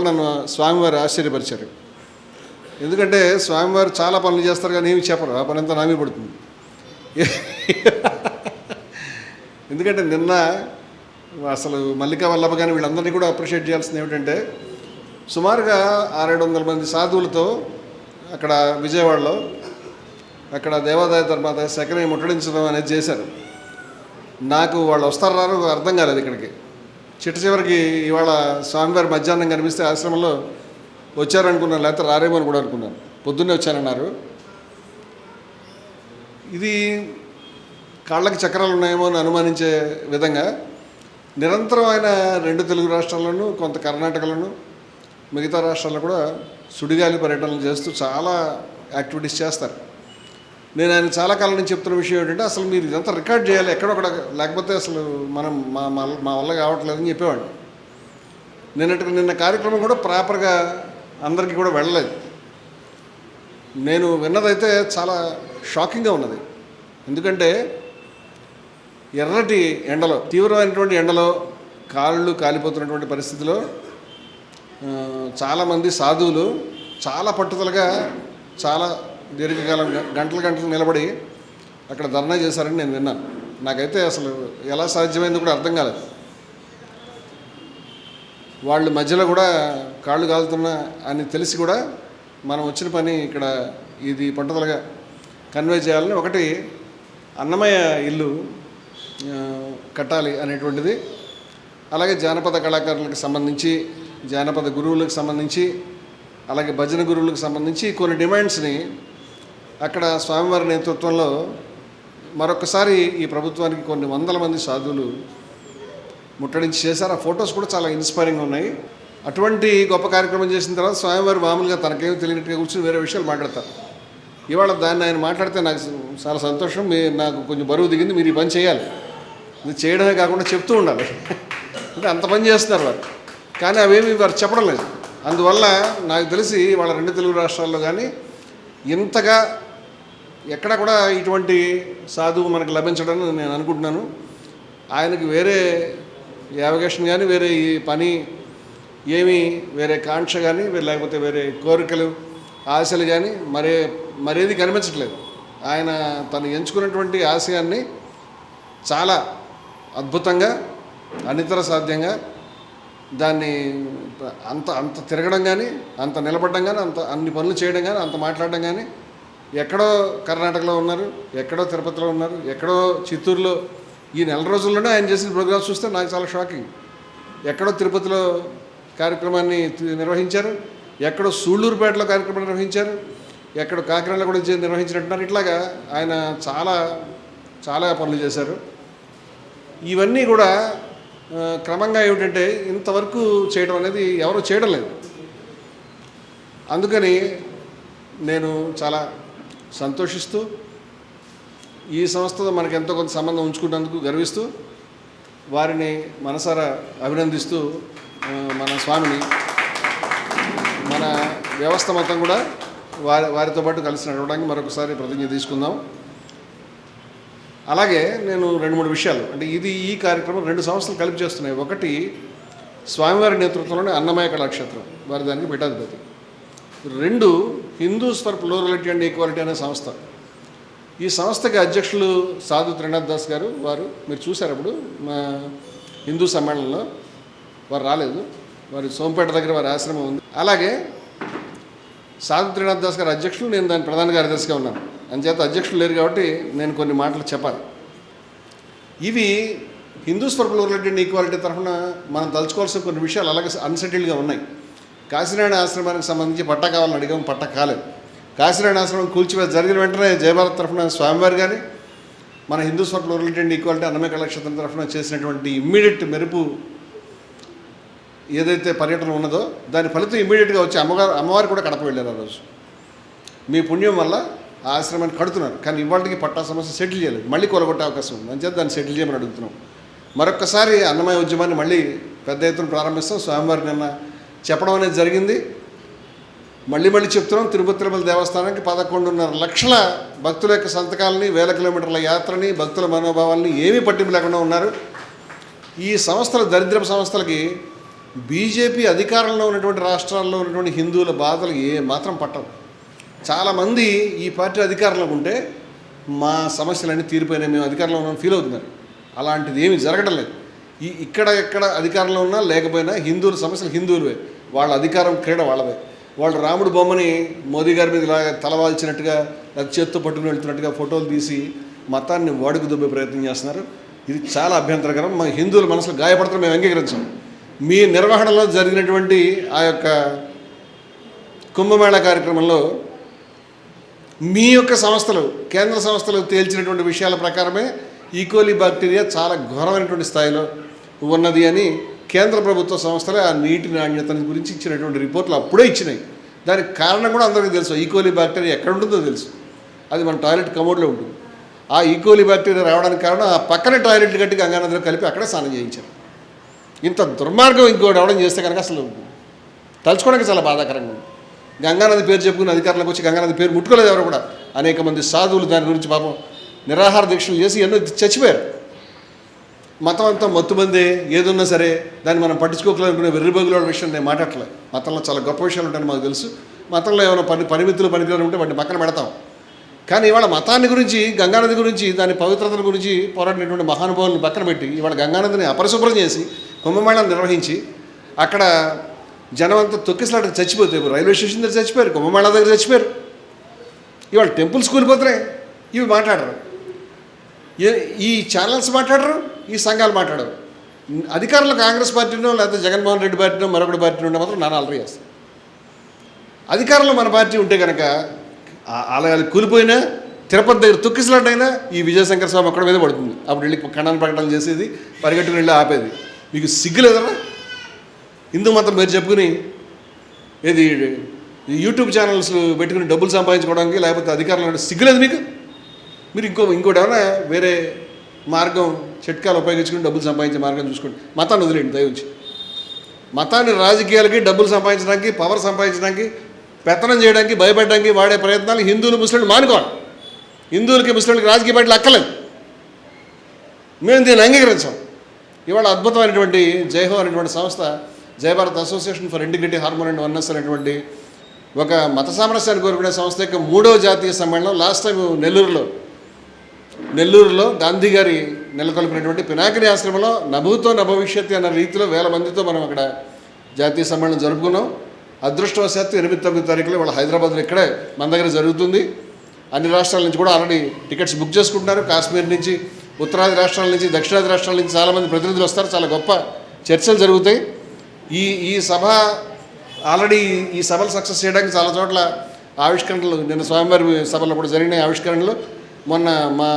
ఇవాళ నన్ను స్వామివారు ఆశ్చర్యపరిచారు. ఎందుకంటే స్వామివారు చాలా పనులు చేస్తారు కానీ ఏమి చెప్పరు. ఆ పని అంతా నామీ పడుతుంది. ఎందుకంటే నిన్న అసలు మల్లికా వల్లభ కానీ వీళ్ళందరినీ కూడా అప్రిషియేట్ చేయాల్సింది ఏమిటంటే సుమారుగా ఆరేడు వందల మంది సాధువులతో అక్కడ విజయవాడలో అక్కడ దేవాదాయ ధర్మాదాయ శకని ముట్టడించడం అనేది చేశారు. నాకు వాళ్ళు వస్తారు రారు అర్థం కాలేదు ఇక్కడికి. చిట్ట చివరికి ఇవాళ స్వామివారి మధ్యాహ్నం కనిపిస్తే ఆశ్రమంలో వచ్చారనుకున్నాను లేకపోతే రారేమో అని కూడా అనుకున్నాను. పొద్దున్నే వచ్చానన్నారు. ఇది కాళ్ళకి చక్రాలు ఉన్నాయేమో అని అనుమానించే విధంగా నిరంతరం ఆయన రెండు తెలుగు రాష్ట్రాల్లోనూ కొంత కర్ణాటకలోను మిగతా రాష్ట్రాల్లో కూడా సుడిగాలి పర్యటనలు చేస్తూ చాలా యాక్టివిటీస్ చేస్తారు. నేను ఆయన చాలా కాలం నుంచి చెప్తున్న విషయం ఏంటంటే అసలు మీరు ఇదంతా రికార్డ్ చేయాలి ఎక్కడొక్కడ లేకపోతే అసలు మనం మా మా మా వల్ల కావట్లేదని చెప్పేవాడిని. నిన్నటి నిన్న కార్యక్రమం కూడా ప్రాపర్గా అందరికీ కూడా వెళ్ళలేదు. నేను విన్నదైతే చాలా షాకింగ్గా ఉన్నది. ఎందుకంటే ఎర్రటి ఎండలో తీవ్రమైనటువంటి ఎండలో కాళ్ళు కాలిపోతున్నటువంటి పరిస్థితిలో చాలామంది సాధువులు చాలా పట్టుదలగా చాలా దీర్ఘకాలం గ- గంటలు గంటలు నిలబడి అక్కడ ధర్నా చేశారని నేను విన్నాను. నాకైతే అసలు ఎలా సాధ్యమైందో కూడా అర్థం కాలేదు. వాళ్ళు మధ్యలో కూడా కాళ్ళు కాలుతున్నా అని తెలిసి కూడా మనం వచ్చిన పని ఇక్కడ ఇది పట్టుదలగా కన్వే చేయాలని ఒకటి అన్నమయ్య ఇల్లు కట్టాలి అనేటువంటిది. అలాగే జానపద కళాకారులకు సంబంధించి జానపద గురువులకు సంబంధించి అలాగే భజన గురువులకు సంబంధించి కొన్ని డిమాండ్స్ని అక్కడ స్వామివారి నేతృత్వంలో మరొకసారి ఈ ప్రభుత్వానికి కొన్ని వందల మంది సాధువులు ముట్టడించి చేశారు. ఆ ఫొటోస్ కూడా చాలా ఇన్స్పైరింగ్ ఉన్నాయి. అటువంటి గొప్ప కార్యక్రమం చేసిన తర్వాత స్వామివారు మామూలుగా తనకేమీ తెలియనట్టుగా కూర్చొని వేరే విషయాలు మాట్లాడతారు. ఇవాళ దాన్ని ఆయన మాట్లాడితే నాకు చాలా సంతోషం. మీ నాకు కొంచెం బరువు దిగింది. మీరు ఈ పని చేయాలి. ఇది చేయడమే కాకుండా చెప్తూ ఉండాలి. అంటే అంత పని చేస్తున్నారు వారు కానీ అవేమి వారు చెప్పడం లేదు. అందువల్ల నాకు తెలిసి వాళ్ళ రెండు తెలుగు రాష్ట్రాల్లో కానీ ఇంతగా ఎక్కడ కూడా ఇటువంటి సాధువు మనకు లభించడం నేను అనుకుంటున్నాను. ఆయనకి వేరే యావగేషన్ కానీ వేరే ఈ పని ఏమీ వేరే కాంక్ష కానీ లేకపోతే వేరే కోరికలు ఆశలు కానీ మరే మరేది కనిపించట్లేదు. ఆయన తను ఎంచుకున్నటువంటి ఆశయాన్ని చాలా అద్భుతంగా అనితర సాధ్యంగా దాన్ని అంత అంత తిరగడం కానీ అంత నిలబడడం కానీ అంత అన్ని పనులు చేయడం కానీ అంత మాట్లాడడం కానీ ఎక్కడో కర్ణాటకలో ఉన్నారు ఎక్కడో తిరుపతిలో ఉన్నారు ఎక్కడో చిత్తూరులో ఈ నెల రోజుల్లోనే ఆయన చేసిన ప్రోగ్రామ్స్ చూస్తే నాకు చాలా షాకింగ్. ఎక్కడో తిరుపతిలో కార్యక్రమాన్ని నిర్వహించారు ఎక్కడో సూళ్ళూరుపేటలో కార్యక్రమం నిర్వహించారు ఎక్కడో కాకినాడలో కూడా నిర్వహించినట్టున్నారు. ఇట్లాగా ఆయన చాలా చాలా పనులు చేశారు. ఇవన్నీ కూడా క్రమంగా ఏమిటంటే ఇంతవరకు చేయడం అనేది ఎవరు చేయడం లేదు. అందుకని నేను చాలా సంతోషిస్తూ ఈ సంస్థతో మనకు ఎంతో కొంత సంబంధం ఉంచుకున్నందుకు గర్విస్తూ వారిని మనసారా అభినందిస్తూ మన స్వామిని మన వ్యవస్థ మొత్తం కూడా వారి వారితో పాటు కలిసి నడవడానికి మరొకసారి ప్రతిజ్ఞ తీసుకుందాం. అలాగే నేను రెండు మూడు విషయాలు అంటే ఇది ఈ కార్యక్రమం రెండు సంస్థలు కలిపి చేస్తున్నాయి. ఒకటి స్వామివారి నేతృత్వంలోనే అన్నమయ కళాక్షేత్రం వారి దానికి పీఠాధిపతి. రెండు Hindus for plurality and equality అనే సంస్థ. ఈ సంస్థకి అధ్యక్షులు సాధు త్రినాథ్ దాస్ గారు వారు మీరు చూశారు అప్పుడు మా హిందూ సమ్మేళనంలో. వారు రాలేదు. వారి సోంపేట దగ్గర వారి ఆశ్రమం ఉంది. అలాగే సాధు త్రినాథ్ దాస్ గారు అధ్యక్షులు నేను దాని ప్రధాన కార్యదర్శిగా ఉన్నాను. అంచేత అధ్యక్షులు లేరు కాబట్టి నేను కొన్ని మాటలు చెప్పాలి. ఇవి Hindus for plurality and equality తరఫున మనం తలుచుకోవాల్సిన కొన్ని విషయాలు అలాగే అన్సెటిల్డ్గా ఉన్నాయి. కాశీనారాయణ ఆశ్రమానికి సంబంధించి పట్ట కావాలని అడిగాం పట్ట కాలేదు. కాశీనారాయణ ఆశ్రమం కూల్చివేత జరిగిన వెంటనే జయభారత్ తరఫున స్వామివారి కానీ మన హిందూస్ ఫర్ రిలేటెడ్ ఈక్వాలిటీ అన్నమయ కళాక్షేత్రం తరఫున చేసినటువంటి ఇమ్మీడియట్ మెరుపు ఏదైతే పర్యటన ఉన్నదో దాని ఫలితం ఇమ్మీడియట్గా వచ్చి అమ్మగారు అమ్మవారు కూడా కడప వెళ్ళారు ఆ రోజు. మీ పుణ్యం వల్ల ఆ ఆశ్రమాన్ని కడుతున్నారు. కానీ ఇవాళకి పట్టా సమస్య సెటిల్ చేయలేదు. మళ్ళీ కొలగొట్టే అవకాశం ఉంది. అంచేత దాన్ని సెటిల్ చేయమని అడుగుతున్నాం. మరొక్కసారి అన్నమయ ఉద్యమాన్ని మళ్ళీ పెద్ద ఎత్తున ప్రారంభిస్తాం. స్వామివారి నిన్న చెప్పడం అనేది జరిగింది. మళ్ళీ మళ్ళీ చెప్తున్నాం తిరుపతి తిరుమల దేవస్థానానికి పదకొండున్నర లక్షల భక్తుల యొక్క సంతకాలని వేల కిలోమీటర్ల యాత్రని భక్తుల మనోభావాలని ఏమీ పట్టింపు లేకుండా ఉన్నారు. ఈ సంస్థల దరిద్రపు సంస్థలకి బీజేపీ అధికారంలో ఉన్నటువంటి రాష్ట్రాల్లో ఉన్నటువంటి హిందువుల బాధలు ఏ మాత్రం పట్టవు. చాలామంది ఈ పార్టీ అధికారంలో ఉంటే మా సమస్యలన్నీ తీరిపోయినాయి మేము అధికారంలో ఉన్నాం ఫీల్ అవుతున్నారు. అలాంటిది ఏమీ జరగడం లేదు. ఈ ఇక్కడ ఎక్కడ అధికారంలో ఉన్నా లేకపోయినా హిందువుల సమస్యలు హిందువులవే. వాళ్ళ అధికారం క్రీడ వాళ్ళదే. వాళ్ళు రాముడు బొమ్మని మోదీ గారి మీద ఇలా తలవాల్చినట్టుగా లేదా చేత్తో పట్టుకుని వెళ్తున్నట్టుగా ఫోటోలు తీసి మతాన్ని వాడుకు దుబ్బే ప్రయత్నం చేస్తున్నారు. ఇది చాలా అభ్యంతరకరం. మా హిందువుల మనసులో గాయపడతాం మేము అంగీకరించాం. మీ నిర్వహణలో జరిగినటువంటి ఆ యొక్క కుంభమేళా కార్యక్రమంలో మీ యొక్క సంస్థలు కేంద్ర సంస్థలు తేల్చినటువంటి విషయాల ప్రకారమే e. ఈకోలీ బ్యాక్టీరియా చాలా ఘోరమైనటువంటి స్థాయిలో ఉన్నది అని కేంద్ర ప్రభుత్వ సంస్థలే ఆ నీటి నాణ్యతని గురించి ఇచ్చినటువంటి రిపోర్ట్లు అప్పుడే ఇచ్చినాయి. దానికి కారణం కూడా అందరికీ తెలుసు. E. ఈకోలీ బ్యాక్టీరియా ఎక్కడ ఉంటుందో తెలుసు. అది మన టాయిలెట్ కమోడ్లో ఉంటుంది. ఆ e. ఈకోలీ బ్యాక్టీరియా రావడానికి కారణం ఆ పక్కనే టాయిలెట్ కట్టి గంగానదిలో కలిపి అక్కడ స్నానం చేయించారు. ఇంత దుర్మార్గం ఇంకోటి అవడం చేస్తే కనుక అసలు తలుచుకోవడానికి చాలా బాధాకరంగా ఉంది. గంగానది పేరు చెప్పుకుని అధికారులకు వచ్చి గంగానది పేరు ముట్టుకోలేదు ఎవరు కూడా. అనేక మంది సాధువులు దాని గురించి పాపం నిరాహార దీక్షలు చేసి ఎన్నో చచ్చిపోయారు. మతం అంతా మత్తుమందే ఏదున్నా సరే దాన్ని మనం పట్టించుకోకలనుకునే వెర్రిబగుల విషయం నేను మాట్లాడలే మతంలో చాలా గొప్ప విషయాలు ఉంటాయని మాకు తెలుసు. మతంలో ఏమైనా పని పరిమితులు పనికిరాలు ఉంటే వాటిని పక్కన పెడతాం. కానీ ఇవాళ మతాన్ని గురించి గంగానది గురించి దాని పవిత్రతల గురించి పోరాడినటువంటి మహానుభావులను పక్కన పెట్టి ఇవాళ గంగానదిని అపరిశుభ్రం చేసి కుంభమేళాన్ని నిర్వహించి అక్కడ జనం అంతా తొక్కిసలాట చచ్చిపోతే రైల్వే స్టేషన్ దగ్గర చచ్చిపోయారు కుంభమేళా దగ్గర చచ్చిపోయారు. ఇవాళ టెంపుల్స్ కూలిపోతున్నాయి ఇవి మాట్లాడరు. ఏ- ఈ ఛానల్స్ మాట్లాడరు. ఈ సంఘాలు మాట్లాడరు అధికారంలో కాంగ్రెస్ పార్టీనో లేకపోతే జగన్మోహన్ రెడ్డి పార్టీనో మరొకటి పార్టీ ఉంటే మాత్రం నాన్న అలరి చేస్తారు. అధికారంలో మన పార్టీ ఉంటే కనుక ఆలయాలు కూలిపోయినా తిరుపతి దగ్గర తొక్కిసలాటైనా ఈ విజయశంకర స్వామి అక్కడ మీద పడుతుంది. అప్పుడు వెళ్ళి ఖండన ప్రకటనలు చేసేది పరిగెట్టుకుని వెళ్ళి ఆపేది. మీకు సిగ్గులేదరా హిందూ మతం మీరు చెప్పుకుని ఏది యూట్యూబ్ ఛానల్స్ పెట్టుకుని డబ్బులు సంపాదించుకోవడానికి లేకపోతే అధికారంలో సిగ్గులేదు మీకు? మీరు ఇంకో ఇంకోటి ఏమైనా వేరే మార్గం చిట్కాలు ఉపయోగించుకుని డబ్బులు సంపాదించే మార్గం చూసుకోండి. మతాన్ని వదిలేండి దయవుంచి. మతాన్ని రాజకీయాలకి డబ్బులు సంపాదించడానికి పవర్ సంపాదించడానికి పెత్తనం చేయడానికి భయపడడానికి వాడే ప్రయత్నాలు హిందువులు ముస్లింలు మానుకోవాలి. హిందువులకి ముస్లింలకి రాజకీయ పార్టీలు అక్కలేదు మేము దీన్ని అంగీకరించాం. ఇవాళ అద్భుతమైనటువంటి జైహో అనేటువంటి సంస్థ Jaya Bharat association for integrity harmony and oneness అనేటువంటి ఒక మత సామరస్యాన్ని కోరుకునే సంస్థ యొక్క మూడవ జాతీయ సమ్మేళనం లాస్ట్ టైం నెల్లూరులో. నెల్లూరులో గాంధీ గారి నెలకొల్పినటువంటి పినాకిని ఆశ్రమంలో నభూతో నభవిష్యత్తు అన్న రీతిలో వేల మందితో మనం అక్కడ జాతీయ సమ్మేళనం జరుపుకున్నాం. అదృష్టవశాత్తు ఎనిమిది తొమ్మిది తారీఖులో వాళ్ళ హైదరాబాద్లో ఇక్కడే మన దగ్గర జరుగుతుంది. అన్ని రాష్ట్రాల నుంచి కూడా ఆల్రెడీ టికెట్స్ బుక్ చేసుకుంటున్నారు. కాశ్మీర్ నుంచి ఉత్తరాది రాష్ట్రాల నుంచి దక్షిణాది రాష్ట్రాల నుంచి చాలామంది ప్రతినిధులు వస్తారు. చాలా గొప్ప చర్చలు జరుగుతాయి. ఈ ఈ సభ ఆల్రెడీ ఈ సభలు సక్సెస్ చేయడానికి చాలా చోట్ల ఆవిష్కరణలు నిన్న స్వామివారి సభలో కూడా జరిగిన ఆవిష్కరణలు. మొన్న మా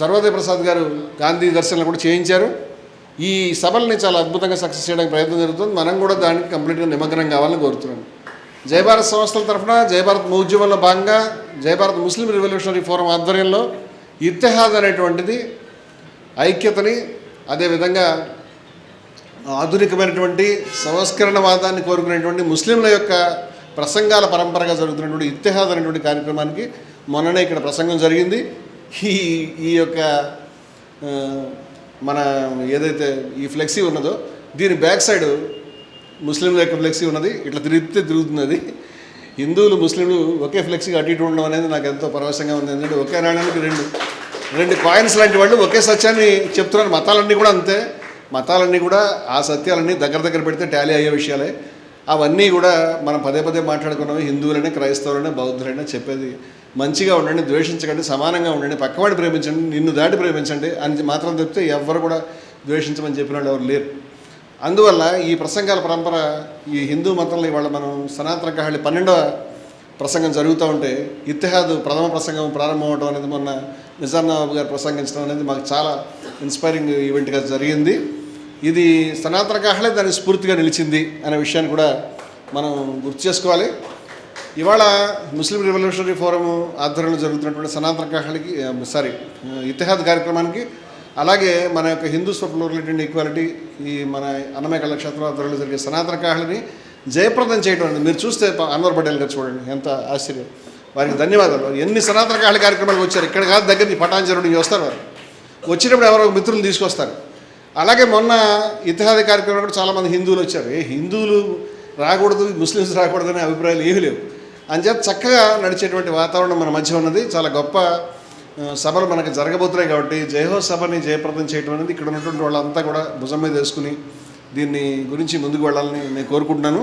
సర్వోదయ ప్రసాద్ గారు గాంధీ దర్శనం కూడా చేయించారు. ఈ సభల్ని చాలా అద్భుతంగా సక్సెస్ చేయడానికి ప్రయత్నం జరుగుతుంది. మనం కూడా దానికి కంప్లీట్గా నిమగ్నం కావాలని కోరుతున్నాను జయభారత్ సంస్థల తరఫున జయభారత్ ఉద్యమంలో భాగంగా జయభారత్ ముస్లిం రెవల్యూషనరీ ఫోరం ఆధ్వర్యంలో ఇత్తెహాద్ అనేటువంటిది ఐక్యతని అదేవిధంగా ఆధునికమైనటువంటి సంస్కరణవాదాన్ని కోరుకునేటువంటి ముస్లింల యొక్క ప్రసంగాల పరంపరగా జరుగుతున్నటువంటి ఇత్తెహాద్ అనేటువంటి కార్యక్రమానికి మొన్ననే ఇక్కడ ప్రసంగం జరిగింది. ఈ ఈ యొక్క మన ఏదైతే ఈ ఫ్లెక్సీ ఉన్నదో దీని బ్యాక్ సైడ్ ముస్లింల యొక్క ఫ్లెక్సీ ఉన్నది ఇట్లా తిరిగితే తిరుగుతున్నది. హిందువులు ముస్లింలు ఒకే ఫ్లెక్సీ అటు ఇటు ఉండడం అనేది నాకు ఎంతో పరవశంగా ఉంది. ఎందుకంటే ఒకే నాణ్యానికి రెండు రెండు కాయిన్స్ లాంటి వాళ్ళు ఒకే సత్యాన్ని చెప్తున్నారు. మతాలన్నీ కూడా అంతే. మతాలన్నీ కూడా ఆ సత్యాలన్నీ దగ్గర దగ్గర పెడితే టాలీ అయ్యే విషయాలే. అవన్నీ కూడా మనం పదే పదే మాట్లాడుకున్నాము. హిందువులనే క్రైస్తవులనే బౌద్ధులనే చెప్పేది మంచిగా ఉండండి ద్వేషించకండి సమానంగా ఉండండి పక్కవాడిని ప్రేమించండి నిన్ను దాటి ప్రేమించండి అని మాత్రం చెప్తే ఎవ్వరు కూడా ద్వేషించమని చెప్పిన వాళ్ళు ఎవరు లేరు. అందువల్ల ఈ ప్రసంగాల పరంపర ఈ హిందూ మతంలో ఇవాళ మనం సనాతన కహళి పన్నెండవ ప్రసంగం జరుగుతూ ఉంటే ఇత్తెహాద్ ప్రథమ ప్రసంగం ప్రారంభం అవడం అనేది మొన్న నిజాంబాబు గారు ప్రసంగించడం అనేది మాకు చాలా ఇన్స్పైరింగ్ ఈవెంట్గా జరిగింది. ఇది సనాతన కాహళే దాని స్ఫూర్తిగా నిలిచింది అనే విషయాన్ని కూడా మనం గుర్తు చేసుకోవాలి. ఇవాళ ముస్లిం రెవల్యూషనరీ ఫోరం ఆధ్వర్యంలో జరుగుతున్నటువంటి సనాతన కాహళికి సారీ ఇతిహాద్ కార్యక్రమానికి అలాగే మన యొక్క హిందూ ఫర్ అండ్ ఈక్వాలిటీ ఈ మన అన్నమయ్య కళాక్షేత్రం ఆధ్వర్యంలో జరిగే సనాతన కాహళిని జయప్రదం చేయడం అనేది మీరు చూస్తే అన్వర్ పటేల్ గారు చూడండి ఎంత ఆశ్చర్యం. వారికి ధన్యవాదాలు. ఎన్ని సనాతన కాహళి కార్యక్రమాలకు వచ్చారు? ఇక్కడ కాదు దగ్గర నుంచి పటాంజరు నుంచి వస్తారు వారు. వచ్చినప్పుడు ఎవరో మిత్రులు తీసుకొస్తారు. అలాగే మొన్న ఇతిహాద కార్యక్రమంలో కూడా చాలామంది హిందువులు వచ్చారు. ఏ హిందువులు రాకూడదు ముస్లిమ్స్ రాకూడదు అనే అభిప్రాయాలు ఏమీ లేవు. అంచేత చక్కగా నడిచేటువంటి వాతావరణం మన మధ్య ఉన్నది. చాలా గొప్ప సభలు మనకు జరగబోతున్నాయి కాబట్టి జయహో సభని జయప్రదం చేయడం అనేది ఇక్కడ ఉన్నటువంటి వాళ్ళంతా కూడా భుజం మీద వేసుకుని దీన్ని గురించి ముందుకు వెళ్ళాలని నేను కోరుకుంటున్నాను.